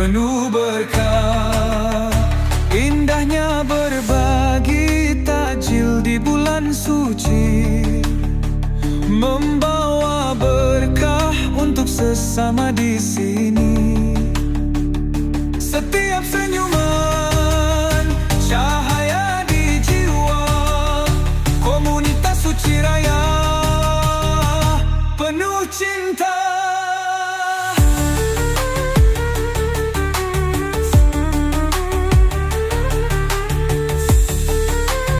penuh berkah Indahnya berbagi takjil di bulan suci. Membawa berkah untuk sesama di sini. Setiap senyuman cahaya di jiwa. Komunitas suci raya.